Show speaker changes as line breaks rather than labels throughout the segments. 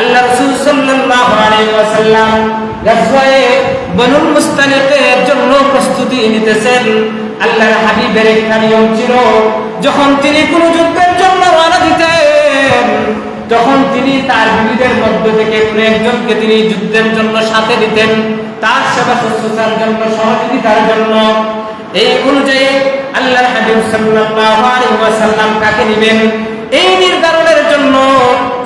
আল্লাহ যখন তিনি কোন যুদ্ধের জন্য রওনা দিতেন, তখন তিনি তার বিবিদের মধ্য থেকে কোন একজনকে তিনি যুদ্ধের জন্য সাথে দিতেন। তার সেবা শুশ্রূষার জন্য, সহযোগিতার জন্য। এই অনুযায়ী আল্লাহর হাবিব ওয়াসাল্লাম কাকে নেবেন? এই নির্ধারণের জন্য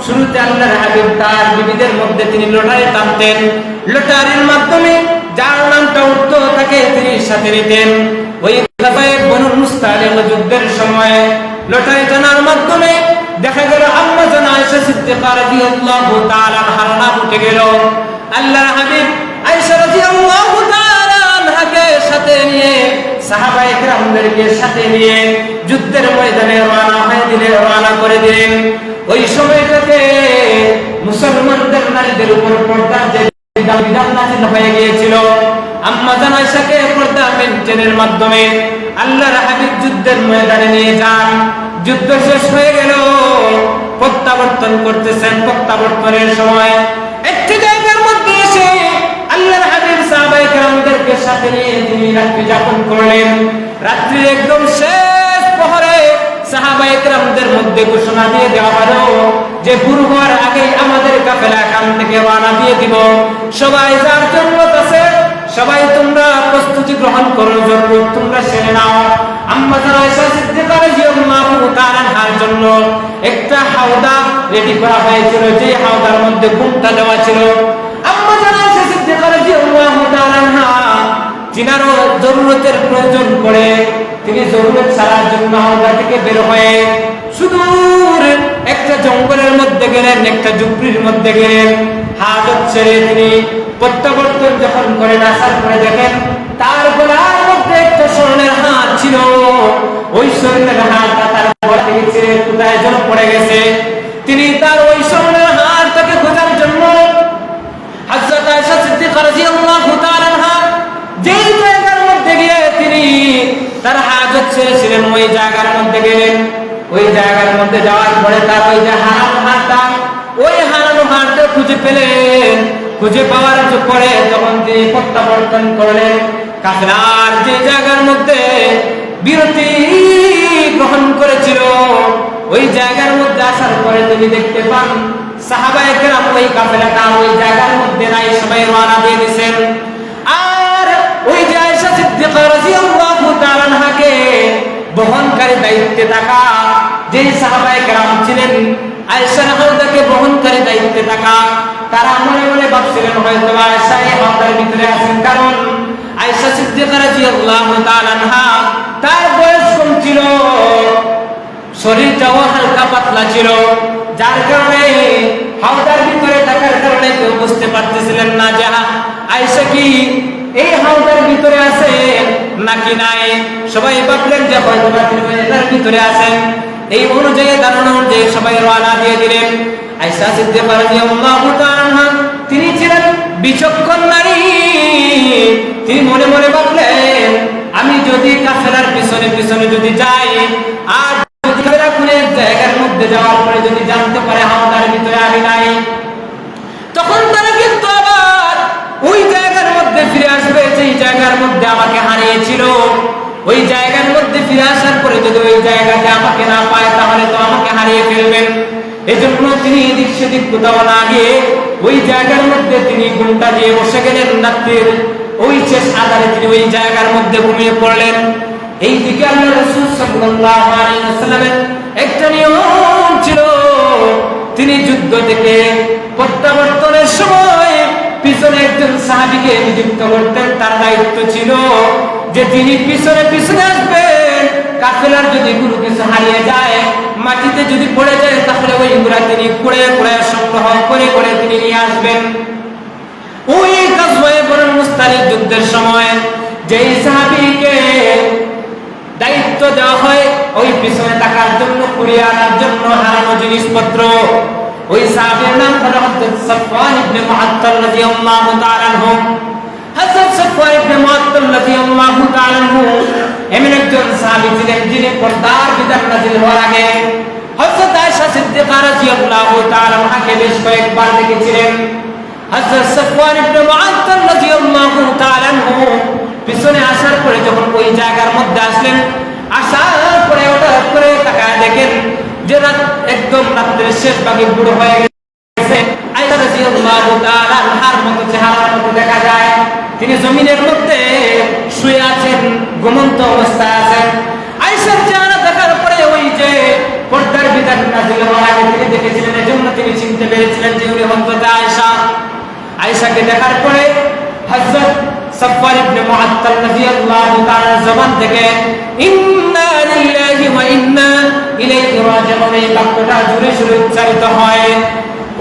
শুরুতে আল্লাহর হাবিব তার বিবিদের মধ্যে তিনি লটারি টানতেন। লটারির মাধ্যমে যার নামটা উঠতো তাকে তিনি সাথে নিতেন। ওই বনুল মুস্তালিক যুদ্ধের সময় লটারি টানার মাধ্যমে দেখা গেল আম্মা জান আয়েশা সিদ্দিকা রাদিয়াল্লাহু আনহার নাম উঠে গেল। আল্লাহর হাবিব আয়েশা রাদিয়াল্লাহু তাআলা আনহাকে সাথে নিয়ে, সাহাবা একরামদেরকে সাথে নিয়ে যুদ্ধের ময়দানে রওনা হয়ে দিলেন রওনা করে দিলেন। ওই সময়টাতে মুসলমানদের নারীদের উপর পর্দা যে বিধান নাযিল হয়ে গিয়েছিল, আম্মা জান পর্দা মেনটেনের মাধ্যমে আল্লাহর হাবিব যুদ্ধের ময়দানে নিয়ে যান। যুদ্ধ শেষ হয়ে গেল, প্রত্যাবর্তন করতেছেন প্রত্যাবর্তনের সময়। একটি জায়গার মধ্যে এসে আল্লাহর হাবিব সাহাবায়ে কেরামদেরকে সাথে নিয়ে তিনি রাত্রি যাপন করলেন। রাত্রির একদম শেষ সাহাবায়ে কেরামদের মধ্যে ঘোষণা দিয়ে দেওয়া যে ভোর হওয়ার আমাদের কাফেলা এখান থেকে দিয়ে দিব। সবাই যার আছে, সবাই তোমরা প্রস্তুতি গ্রহণ করো তোমরা সেরে নাও। একটা হাওদা রেডি করা হয়েছিল যে হাওদার মধ্যে দেওয়া ছিল। জরুরতের প্রয়োজন পড়ে। তিনি জরুরত ছাড়া জন্য হাওদা থেকে বের হয়ে সুদূর একটা জঙ্গলের মধ্যে গেলেন, একটা ঝুপড়ির মধ্যে গেলেন। হাজত ছেড়ে তিনি প্রত্যাবর্তন যখন করেন, আসার পরে দেখেন তার গলার মধ্যে একটা স্বর্ণের হাত ছিল। ওই স্বর্ণের হাতটা খুঁজে পাওয়ার পরে যখন তিনি প্রত্যাবর্তন করলেন, কাফেলার যে জায়গার মধ্যে বিরতি গ্রহণ করেছিল, ওই জায়গার মধ্যে আসার পরে তুমি দেখতে পান, সাহাবায়ে কেরাম ওই কাফেলাটা ওই জায়গার মধ্যে নাই, সবাই রওনা দিয়ে দিয়েছেন। আর ওই যে আয়েশা সিদ্দিকা রাদিয়াল্লাহু বহনকারী দায়িত্বে থাকা যে সাহাবায়ে কেরাম ছিলেন আয়েশা হাওদাকে বহনকারী দায়িত্বে থাকা তারা মনে মনে ভাবছিলেন হয়তো আয়েশা এই হাওদার ভিতরে আছেন। কারণ আয়েশা সিদ্দিকা রাদিয়াল্লাহু তাআলা আনহা তার বয়স কম ছিল, শরীরটাও হালকা পাতলা ছিল। যার কারণে হাওদার ভিতরে থাকার কারণে কেউ বুঝতে পারতেছিলেন না যে আয়েশা কি এই হাওদার ভিতরে আছে নাকি নাই? সবাই ভাবলেন যে হয়তো ভিতরে আছেন। এই অনুযায়ী ধারণা অনুযায়ী সবাই রওনা দিয়ে দিলেন। আয়েশা সিদ্দিকা রাদিয়াল্লাহু তাআলা তিনি ছিলেন বিচক্ষণ নারী। তিনি মনে মনে ভাবলেন, আমি যদি কাফেলার পিছনে পিছনে যদি যাই, আর যদি কাফেলা কোন জায়গার মধ্যে যাওয়ার পরে যদি জানতে পারে হাওদার ভিতরে আমি নাই, তখন তারা কিন্তু আবার ওই জায়গার মধ্যে ফিরে আসবে, যেই জায়গার মধ্যে আমাকে হারিয়েছিল। ওই জায়গার মধ্যে ফিরে আসার পরে যদি ওই জায়গাতে আমাকে না পায়, তাহলে তো আমাকে হারিয়ে ফেলবেন। এজন্য তিনি এদিক সেদিক কোথাও না গিয়ে ওই জায়গার মধ্যে তিনি ঘুমটা দিয়ে বসে গেলেন রাত্রির। ওই শেষ আধারে তিনি ওই জায়গার মধ্যে ঘুমিয়ে পড়লেন। এই দিকে আল্লাহ রাসূল সাল্লাল্লাহু একটা নিয়ম ছিল। তিনি যুদ্ধ থেকে প্রত্যাবর্তনের সময় পিছনে একজন সাহাবীকে নিযুক্ত করতেন। তার দায়িত্ব ছিল যে তিনি পিছনে পিছনে আসবেন কাফেলার যদি কোনো কিছু হারিয়ে যায়, মাটিতে যদি পড়ে যায়, তাহলে ওই গুড়া তিনি কুড়ে কুড়ে সংগ্রহ করে করে তিনি নিয়ে আসবেন। ওই কাজওয়ে বরং মুস্তালিক যুদ্ধের সময় যেই সাহাবীকে দায়িত্ব দেওয়া হয়, ওই পিছনে থাকার জন্য, কুড়িয়ে আনার জন্য হারানো জিনিসপত্র। ওই সাহাবীর নাম হযরত সাফওয়ান ইবনে মুআত্তাল রাদিয়াল্লাহু তাআলা হযরত সাফওয়ান ইবনে মুআত্তাল রাদিয়াল্লাহু তাআলা এমন একজন সাহাবী ছিলেন যিনি পর্দার বিধান নাযিল হওয়ার আগে হযরত আয়েশা সিদ্দিকা রাদিয়াল্লাহু তাআলা আনহাকে বেশ কয়েকবার দেখেছিলেন। হযরত সাফওয়ান পিছনে আসার পরে যখন ওই জায়গার মধ্যে আসলেন, আসার পরে হঠাৎ করে তাকায় দেখেন যে রাত একদম রাত্রের শেষ ভাগে বুড়ো হয়ে গেছে। আয়েশা রাদিয়াল্লাহু আনহার মতো দেখা যায়। জমিনের মধ্যে শুয়ে আছেন, ঘুমন্ত অবস্থায় আছেন। আয়েশার চেহারা দেখার পরে ওই যে পর্দার বিধান আগে তিনি দেখেছিলেন, এজন্য তিনি চিনতে পেরেছিলেন যে উনি হযরত আয়েশা। আয়েশাকে দেখার পরে হজরত জোরে উচ্চারিত হয়।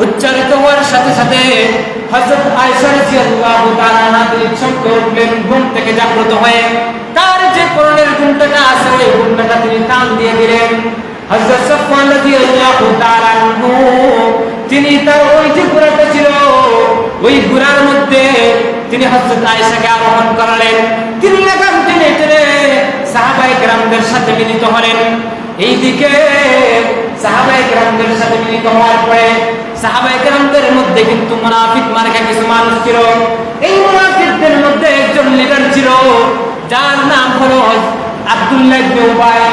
উচ্চারিত হওয়ার সাথে সাথে হযরত আয়েশা রাদিয়াল্লাহু তাআলা তিনি চমকে উঠলেন ঘুম থেকে জাগ্রত হয়ে তার যে পরনের ঘুমটাটা আছে, ওই ঘুমটাটা তিনি টান দিয়ে দিলেন। হযরত সাফওয়ান রাদিয়াল্লাহু তাআলা আনহু, তিনি তার ওই যে ঘোড়াটা ছিল, ওই ঘোড়ার মধ্যে তিনি হযরত আয়েশাকে আরোহণ করালেন। তিনি লাগাম টেনে টেনে সাহাবায়ে কেরামদের সাথে মিলিত হলেন। এইদিকে সাহাবায়ে কেরামদের সাথে মিলিত হওয়ার পরে সাহাবায়ে কেরামদের মধ্যে কিন্তু মুনাফিক মার্কা মানুষ ছিল। এই মুনাফিকদের মধ্যে একজন লিডার ছিল, যার নাম হলো আব্দুল্লাহ ইবনে উবাই।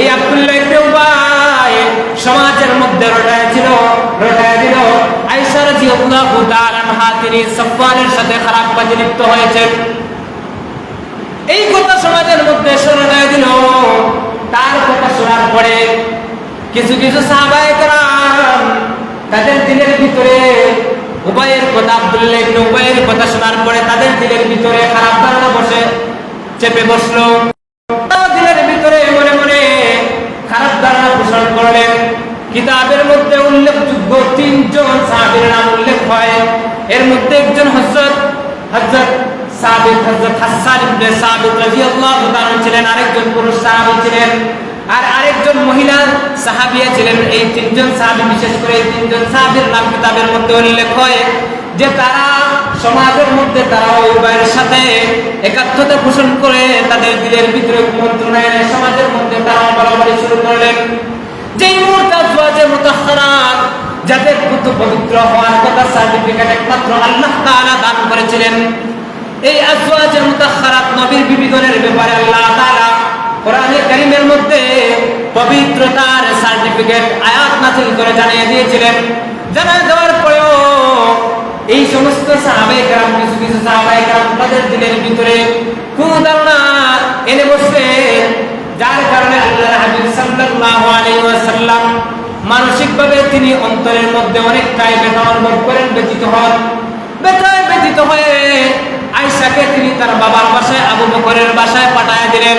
এই আব্দুল্লাহ ইবনে উবাই সমাজের মধ্যে রটায় ছিল, রটায় দিল। আয়েশা রাদিয়াল্লাহু তাআলা আনহা, তিনি সাথে খারাপ কাজে লিপ্ত হয়েছেন। এই কথা সমাজের মধ্যে শোনা দিল। তার কথা শোনার পরে কিছু কিছু তাদের দিলের ভিতরে উবাইয়ের কথা, আব্দুল্লাহ উবাইয়ের কথা শোনার পরে তাদের দিলের ভিতরে খারাপ ধারণা বসে, চেপে বসল। দিলের ভিতরে মনে মনে খারাপ ধারণা পোষণ করলেন। কিতাবের মধ্যে উল্লেখযোগ্য তিনজন সাহাবীর নাম উল্লেখ হয়। এর মধ্যে একজন হযরত হযরত সাবিত, হযরত হাসান ইবনে সাবিত রাদিয়াল্লাহু তাআলা ছিলেন। আরেকজন পুরুষ সাহাবী ছিলেন। আর আরেকজন মহিলা সাহাবিয়া ছিলেন। এই তিনজন সাহাবী, বিশেষ করে এই তিনজন সাহাবীর নাম কিতাবের মধ্যে উল্লেখ হয় যে তারা সমাজের মধ্যে, তারা উভয়ের সাথে একাত্মতা পোষণ করে তাদের দিলের ভিতরে মন্ত্রণা এনে সমাজের মধ্যে তারা বাড়াবাড়ি শুরু করলেন। যেই মুহূর্তে আজওয়াজে মুতাহহারাত যাদের পুত্র পবিত্র হওয়ার কথা সার্টিফিকেট একমাত্র আল্লাহ তাআলা দান করেছিলেন। এই আজওয়াজে মুতাহহারাত নবীর বিবিগণের ব্যাপারে আল্লাহ তাআলা কোরআনে কারীমের মধ্যে পবিত্রতার সার্টিফিকেট আয়াত নাযিল করে জানিয়ে দিয়েছিলেন। জানা দেওয়ার পরেও এই সমস্ত সাহাবায়ে কেরাম, কিছু কিছু সাহাবায়ে কেরাম তাদের দিলের ভিতরে কুধারণা এনে বসে যার কারণে আল্লাহ হাবিব সাল্লাল্লাহু আলাইহি ওয়াসাল্লাম মানসিকভাবে তিনি অন্তরের মধ্যে অনেকটাই ব্যথা অনুভব করেন, ব্যথিত হন। ব্যথায় ব্যথিত হয়ে আয়েশাকে তিনি তার বাবার বাসায়, আবু বকরের বাসায় পাঠায় দিলেন।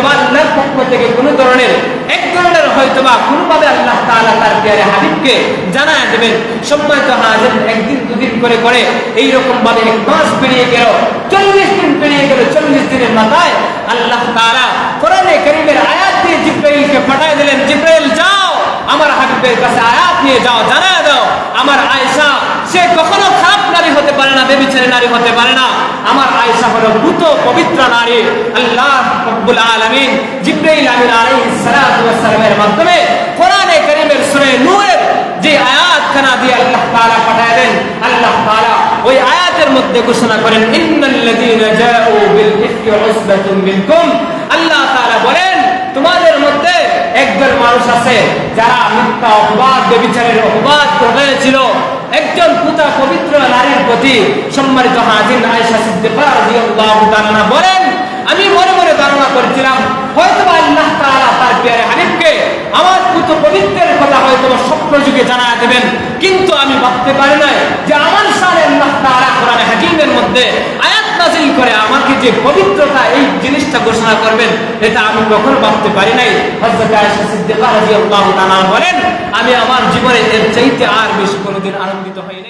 হয়তো বা আল্লাহর পক্ষ থেকে কোনো ধরনের, এক ধরনের হয়তো বা কোনোভাবে আল্লাহ তাআলা তার প্রিয় হাবিবকে জানায় দেবেন। সম্মানিত হাজির একদিন, দুদিন করে করে এইরকম ভাবে এক মাস পেরিয়ে গেল, চল্লিশ দিন পেরিয়ে গেল, চল্লিশ দিনের মাথায় আল্লাহ তাআলা কোরআনে কারীমের আয়াত দিয়ে জিব্রাইলকে পাঠায় দিলেন, জিব্রাইল, যাও, আমার হাবিবের কাছে আয়াত নিয়ে যাও, জানায় দাও, আমার আয়েশা, সে কখনো খারাপ নারী হতে পারে না, বেবিচারী নারী হতে পারে না। আমার আয়েশা হলো ভূত, পবিত্র নারী। আল্লাহ রব্বুল আলামিন জিব্রাইল আমিন আলাইহিস সালাতু ওয়াস সালামের মাধ্যমে কোরআনে কারীমের সূরা নূরের যে আয়াতখানা দিয়ে আল্লাহ তাআলা পাঠায় দেন, আল্লাহ তাআলা ওই আয়াতের মধ্যে ঘোষণা করেন, ইন্নাল্লাযীনা জাউ বিল ইফকি উসবাতুম মিনকুম। আল্লাহ তাআলা বলেন, তোমাদের মধ্যে একদল মানুষ আছে যারা মিথ্যা অপবাদ বেবিচারের অপবাদ হয়েছিল একজন পুতা পবিত্র নারীর প্রতি সম্মানিত হাজিন আয়সা সিদ্দিকা রাদিয়াল্লাহু বলেন, আমি মনে মনে ধারণা করেছিলাম হয়তো আল্লাহ তারা তার পেয়ারে হানিফকে আমার পুত্র পবিত্রের কথা হয়তো স্বপ্ন যুগে জানা দেবেন, কিন্তু আমি ভাবতে পারি নাই যে আমার সাথে আল্লাহ তারা কোরআনে হাকিমের মধ্যে আয়াত নাজিল করে আমাকে যে পবিত্রতা এই জিনিসটা ঘোষণা করবেন, এটা আমি কখনো ভাবতে পারি নাই। বলেন, আমি আমার জীবনে এর চাইতে আর বেশি কোনোদিন আনন্দিত হই নাই।